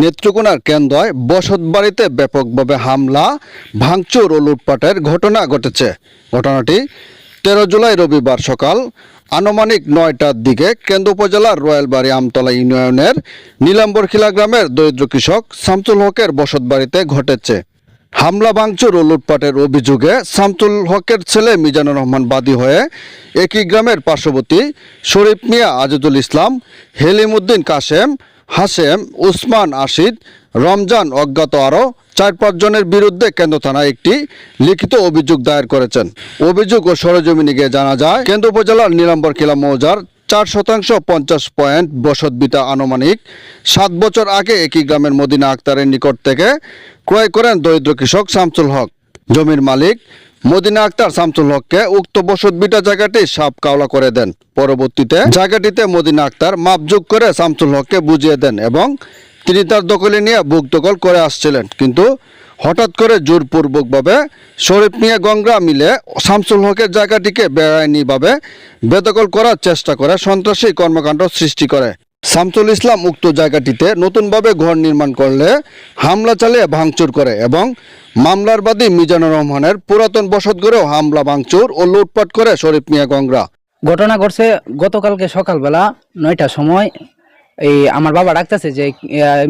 নেত্রকোনার কেন্দ্রয় বসত বাড়িতে ব্যাপকভাবে হামলা, ভাঙচুর ও লুটপাটের ঘটনা ঘটেছে। ঘটনাটি তেরো জুলাই রবিবার সকাল আনুমানিক নয়টার দিকে কেন্দ্র উপজেলার রয়্যালবাড়ি আমতলা ইউনিয়নের নীলাম্বরখিলা গ্রামের দরিদ্র কৃষক শামসুল হকের বসত বাড়িতে ঘটেছে। হামলা, ভাঙচুর ও লুটপাটের অভিযোগে শামসুল হকের ছেলে মিজানুর রহমান বাদী হয়ে একই গ্রামের পার্শ্ববর্তী শরীফ মিয়া আজিদুল ইসলাম, হেলিমুদ্দিন কাশেম হাসেম, উসমান আশিদ, রমজান অজ্ঞাত আরও চার পাঁচজনের বিরুদ্ধে কেন্দ্র থানায় একটি লিখিত অভিযোগ দায়ের করেছেন। অভিযোগ ও সরজমিনে গিয়ে জানা যায়, কেন্দ্র উপজেলার নীলাম্বর কিলা মৌজার চার শতাংশ পঞ্চাশ পয়েন্ট বসত আনুমানিক সাত বছর আগে একই গ্রামের মদিনা আক্তারের নিকট থেকে ক্রয় করেন দরিদ্র কৃষক শামসুল হক। জমির মালিক মদিনা আক্তার শামসুল হককে উক্ত বসত বিটা জায়গাটি সাপ কাওলা করে দেন। পরবর্তীতে জায়গাটিতে মদিনা আক্তার মাপযোগ করে শামসুল হককে বুঝিয়ে দেন এবং তিনি তার দখলে নিয়ে বুক দখল করে আসছিলেন। কিন্তু হঠাৎ করে জোরপূর্বকভাবে শরীফ মিয়া গঙ্গা মিলে শামসুল হকের জায়গাটিকে বেআইনিভাবে বেদখল করার চেষ্টা করে সন্ত্রাসী কর্মকাণ্ড সৃষ্টি করে। শামসুল ইসলাম উক্ত জায়গাটিতে নতুনভাবে ঘর নির্মাণ করলে হামলা চালিয়ে ভাঙচুর করে এবং মামলার বাদী মিজানুর রহমানের পুরাতন বসতঘরেও হামলা, ভাঙচুর ও লুটপাট করে শরীফ মিয়া গঙ্গা ঘটনা ঘটছে গতকালকে সকালবেলা নয়টার সময়। এই আমার বাবা ডাকতেছে যে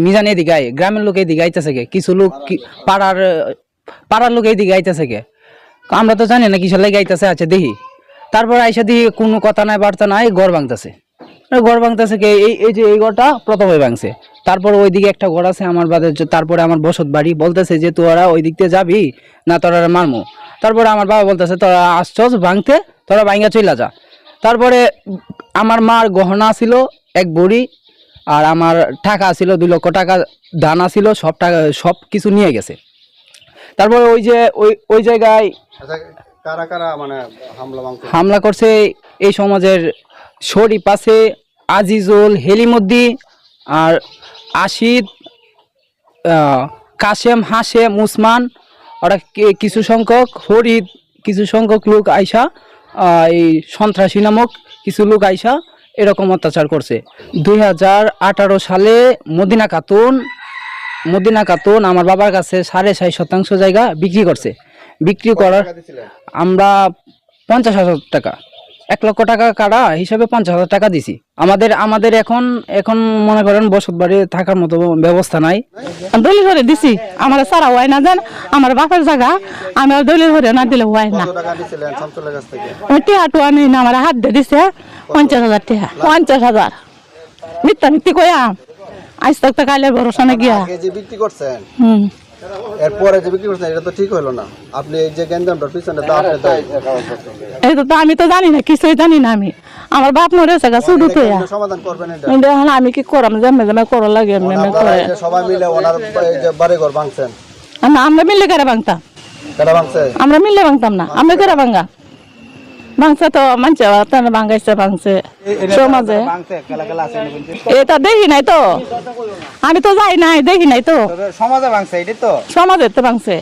মিজান এদিকে আয়, গ্রামের লোক এদিকে আইতেছে গে, কিছু লোক পাড়ার পাড়ার লোক এদিকে আইতেছে গে। আমরা তো জানি না কিসের লেগে আইতেছে আছে দেখি। তারপর আইসা দেখি কোনো কথা নাই, বার্তা নাই, ঘর ভাঙতেছে। ঘর ভাঙতেছে কে? এই এই যে এই ঘরটা প্রথমে ভাঙছে। তারপর ওইদিকে একটা ঘর আছে আমার বাদের তারপরে আমার বসত বাড়ি। বলতেছে যে তোরা ওই দিক দিয়ে যাবি না তোরা মারমু? তারপরে আমার বাবা বলতেছে তোরা আসছস ভাঙতে তোরা ভাঙ্গা চইলা যা। তারপরে আমার মার গহনা ছিল এক বড়ি আর আমার টাকা ছিল দুই লক্ষ টাকা দানা ছিল সব টাকা সব কিছু নিয়ে গেছে। তারপরে ওই যে ওই ওই জায়গায় আচ্ছা, কারা কারা মানে হামলা করছে এই সমাজের শরীফ আছে আজিজুল হেলিমদ্দি আর আশিদ কাশেম হাশেম উসমান ওরা কিছু সংখ্যক ফরিদ কিছু সংখ্যক লোক আইসা এই সন্ত্রাসী নামক কিছু লোক আইসা এরকম অত্যাচার করছে। দুই হাজার আঠারো সালে মদিনা খাতুন মদিনা খাতুন আমার বাবার কাছে সাড়ে ছয় শতাংশ জায়গা বিক্রি করছে। বিক্রি করার আমরা পঞ্চাশ হাজার টাকা। এক লক্ষ টাকা কাটা হিসাবে পঞ্চাশ হাজার টাকা দিছি। আমাদের আমাদের এখন এখন মনে করেন বসত বাড়ি থাকার মতো ব্যবস্থা নাই। দলিল হরে দিছি আমার সারা হয় না জান? আমার বাপের জায়গা আমি আর দলিল হরে না দিলে হয় না। টাকা দিছিলেন শামসুলের কাছ থেকে? ওই টিহা টুয়া নেই না আমার হাত দিয়ে দিছে পঞ্চাশ হাজার টিহা পঞ্চাশ হাজার। মিথ্যা মিথ্যি কয়া আজ তক তো কালের ভরসা না গিয়া বিক্রি করছেন? হুম। এরপরে যে বিক্রি করছেন এটা তো ঠিক হলো না। আপনি এই যে গেন্দামটার পিছনে তো আপনি এটা তো তো আমি তো জানি না কিছুই জানি না আমি। আমার বাপ মরে গা শুধু তো কেমনে সমাধান করবেন এটা। এখন আমি কি করাম জামে জমে করা। লাগে সবাই মিলে ওনার বাড়ি ঘর ভাঙছেন। আমরা- আমরা মিললে করে ভাঙতাম। আমরা মিললে ভাঙতাম না আমরা কেরা ভাঙা। ভাঙছে তো মানছে তারা ভাঙাইছে ভাঙছে সমাজে এটা দেখি নাই তো? আমি তো যাই নাই দেখি নাই তো? সমাজে ভাঙছে তো। সমাজে তো ভাঙছে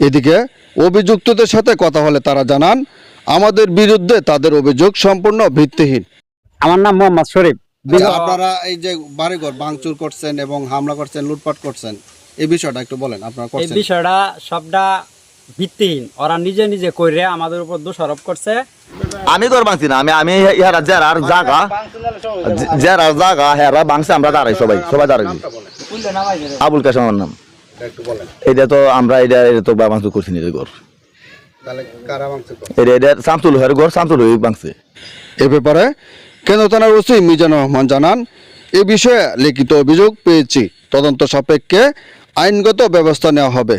এদিকে অভিযুক্তদের সাথে কথা হলে তারা জানান আমাদের বিরুদ্ধে তাদের অভিযোগ সম্পূর্ণ ভিত্তিহীন। আমার নাম মোহাম্মদ শরীফ। আচ্ছা, আপনারা এই যে বাড়িঘর ভাঙচুর করছেন এবং হামলা করছেন লুটপাট করছেন এই বিষয়টা একটু বলেন আপনারা এই বিষয়টা সবটা ভিত্তিহীন। ওরা নিজে নিজে কইরে আমাদের উপর দোষারোপ করছে। আমি তোর বাংছি না আমি আমি হেরা জেরার জাগা জেরার জাগা হেরা বাংছে আমরা দাঁড়াই সবাই সবাই দাঁড়াই আবুল কাসম আমার নাম। একটু এটা তো আমরা এটা এটা তো বাংসু করছি নিজের ঘর। তাহলে কারা ভাঙচুর এটা এটা শামসুল হয়ের ঘর শামসুল হয়ে বাংছে এ ব্যাপারে কেন্দ্র থানার ওসি মিজানুর রহমান জানান এ বিষয়ে লিখিত অভিযোগ পেয়েছি। তদন্ত সাপেক্ষে আইনগত ব্যবস্থা নেওয়া হবে।